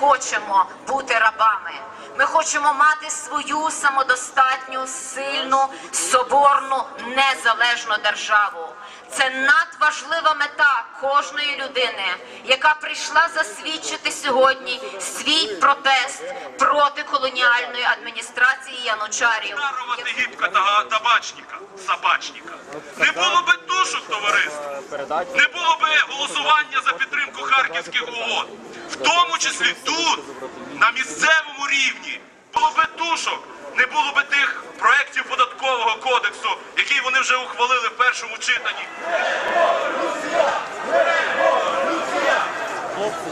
хочемо бути рабами. Ми хочемо мати свою самодостатню, сильну, соборну, незалежну державу. Це надважлива мета кожної людини, яка прийшла засвідчити сьогодні свій протест проти колоніальної адміністрації янучарів. Дарувати гібка та табачника, собачника. Не було би тушок, товариство. Не було би голосування за підтримку харківських угод. Тому числі тут, на місцевому рівні, було би тушок. Не було би тих проєктів податкового кодексу, який вони вже ухвалили в першому читанні. Хлопці,